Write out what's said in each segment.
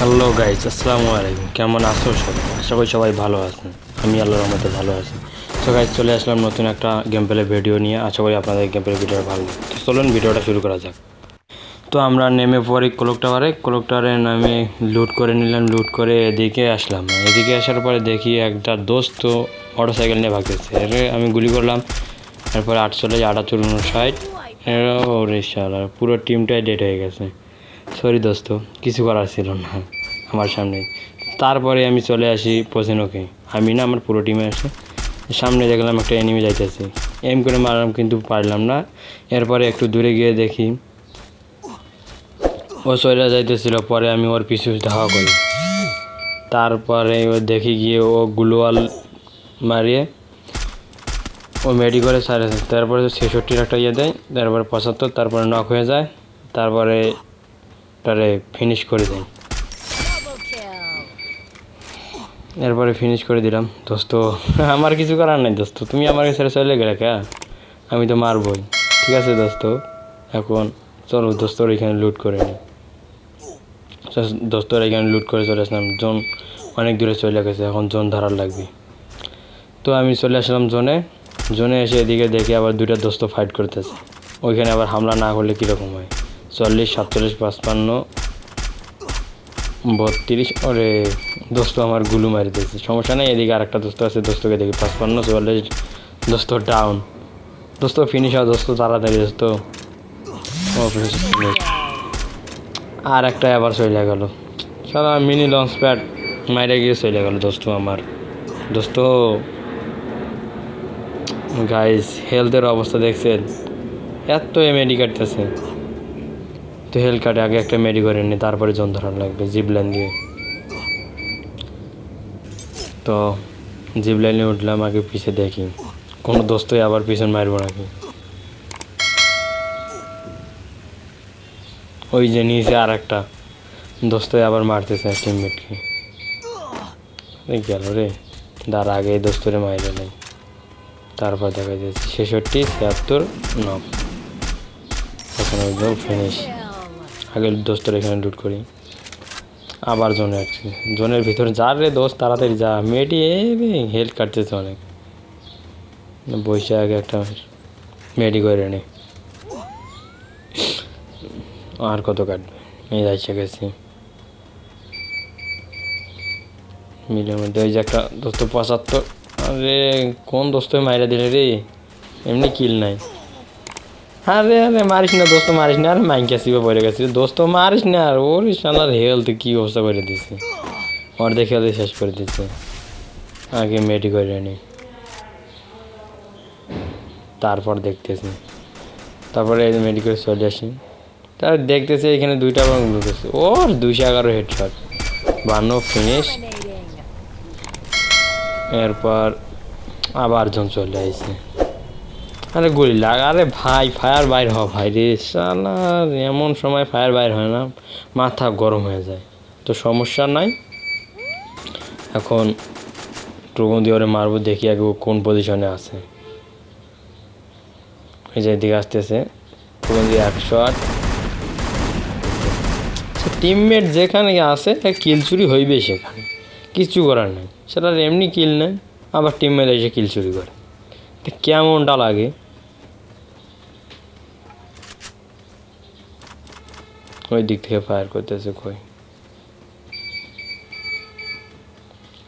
Hello guys আসসালামু আলাইকুম কেমন আছো সবাই? আশা করি সবাই ভালো আছেন। আমি আল্লাহর রহমতে ভালো আছি। তো গাইজ চলে আসলাম নতুন একটা গেম প্লে ভিডিও নিয়ে। আশা করি আপনাদের গেম প্লে ভিডিওটা ভালো তো চলুন ভিডিওটা শুরু করা যাক। তো আমরা নেমে পড়ি ক্লক টাওয়ারে ক্লক টাওয়ারে নামে লুট করে নিলাম লুট করে এদিকে আসলাম। এদিকে আসার পরে দেখি একটা দোস্ত মোটর সাইকেল নিয়ে ভাগতেছে আমি গুলি করলাম। তারপরে আটচল্লিশ, আটাত্তর উনষাট ওরে শালা পুরো টিমটাই ডেট হয়ে গেছে। সরি দোস্ত, কিছু করার ছিল না আমার সামনে। তারপরে আমি চলে আসি পসেনোকে। আমি না আমার পুরো টিমে আসে সামনে দেখলাম একটা এনিমি যাইতেছে। এম করে মারলাম কিন্তু পারলাম না। এরপরে একটু দূরে গিয়ে দেখি ও চলে যাইতেছিল, পরে আমি ওর পিছু ধাওয়া করি। তারপরে ও দেখি গিয়ে ও গ্লোয়াল মারিয়ে ও মেডি করে সাড়ে তারপরে ছেষট্টির একটা ইয়ে দেয়, তারপরে পঁচাত্তর, তারপরে নক হয়ে যায়। তারপরে তারে ফিনিশ করে দেয় এরপরে ফিনিশ করে দিলাম। দোস্ত, আমার কিছু করার নাই দোস্ত, তুমি আমাকে ছেড়ে চলে গেলে কে? আমি তো মারবই। ঠিক আছে দোস্ত, এখন চলো দোস্তর এখানে লুট করে নিই দোস্তর এখানে লুট করে চলে আসলাম। জোন অনেক দূরে চলে গেছে, এখন জোন ধরার লাগবে। তো আমি চলে আসলাম জোনে। জোনে এসে এদিকে দেখি আবার দুইটা দোস্ত ফাইট করতেছে। ওইখানে আবার হামলা না করলে কীরকম হয়? চল্লিশ, সাতচল্লিশ, পাঁচপান্ন, বত্রিশ। ওরে, দোস্ত আমার গুলু মারি দিয়েছে। সমস্যা নেই, এদিকে আরেকটা দোস্ত আছে, দোস্তকে দেখি। পাঁচপান্ন, চুয়াল্লিশ, দোস্ত ডাউন দোস্ত ফিনিশ হয় দোস্ত, তাড়াতাড়ি দোস্ত। আর একটা আবার চলে গেল। সারা মিনি লঞ্চ প্যাড মাইরে গিয়ে চলে গেল, দোস্ত আমার। দোস্ত গাইস হেলথের অবস্থা দেখছেন? এত মেডি কাটতেছে। তো হেলথ কাটে আগে একটা মেডি করে নি, তারপরে জন ধরার লাগবে, জিপ লাইন দিয়ে। তো জিপ লাইনে উঠলাম, আগে পিছে দেখি। কোনো দোস্তই আবার পিছন মারবো নাকি? ওই যে নিয়েছে আর একটা দোস্তই আবার মারতেছে টিমমেটকে গেল রে তার আগে দোস্তরে মাইরে নেই তারপর দেখা যাচ্ছে ছেষট্টি, ছিয়াত্তর নব এখন একদম ফিনিশ আগে দোস্তর এখানে লুট করি। আবার জোনে আসছি। জোনের ভিতরে যার রে দোস্ত, তাড়াতাড়ি যা। মেয়েটি হেল্প কাটতেছে অনেক। বসে আগে একটা মেয়েটি করে নে। আর কত কাটবে? এই যাইছে গেছি। মিলের মধ্যে ওই যে একটা দোস্ত পঁচাত্তর। আরে কোন দোস্ত মাইরা দিলে রে? এমনি কিল নাই। আরে আরে, মারিস না, দোস্ত, মারিস না। আর মাইকে আসিবে পড়ে গেছে। দোস্ত, মারিস না আর, ওর সানার হেলথ কি অবস্থা করে দিছে। অর্ধেক হেলথ শেষ করে দিচ্ছে আগে মেডি করে নি। তারপর দেখতেছি। তারপরে এই মেডি করে চলে আসি। তার দেখতেছে এখানে দুইটা বাং ঢুকেছে। ওর দুইশো এগারো হেডশট বান্ন ফিনিশ এরপর আবার জন চলে আসছে আরে গুলি লাগ। আরে ভাই ফায়ার বাইর হ ভাই রে। সালার এমন সময় ফায়ার বাইর হয় না, মাথা গরম হয়ে যায়। তো সমস্যা নাই। এখন ট্রুগন দিয়ে ওরে মারবো, দেখি আগে ও কোন পজিশনে আছে। এই যে এদিকে আসতেছে। ট্রুগন দিয়ে একশো আট টিমমেট যেখানে আসে কিল চুরি হইবে সেখানে। কিছু করার নেই। সেটা এমনি কিল নেয়, আবার টিমমেট এসে কিল চুরি করে। কেমনটা লাগে? ওই দিক থেকে ফায়ার করতেছে কই?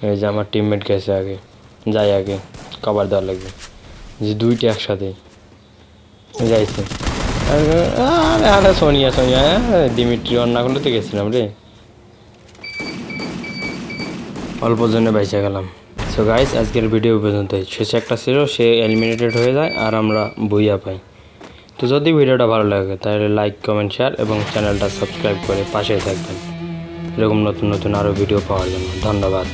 এই যে আমার টিমমেট গেছে আগে যাই আগে কভার দেওয়া লাগবে। যে দুইটা একসাথে। যাইছে আরে আরে সোনিয়া সোনিয়া হ্যাঁ, দিমিত্রি অন্না করলে তো গেছিলাম রে। অল্প জন্য বেঁচে গেলাম। সো গাইস আজকের ভিডিও পর্যন্ত শেষে একটা ছিল সে এলিমিনেটেড হয়ে যায় আর আমরা বইয়া পাই। তো যদি ভিডিওটা ভালো লাগে, তাহলে লাইক কমেন্ট শেয়ার এবং চ্যানেলটা সাবস্ক্রাইব করে পাশে থাকবেন। এরকম নতুন নতুন আরও ভিডিও পাওয়ার জন্য ধন্যবাদ।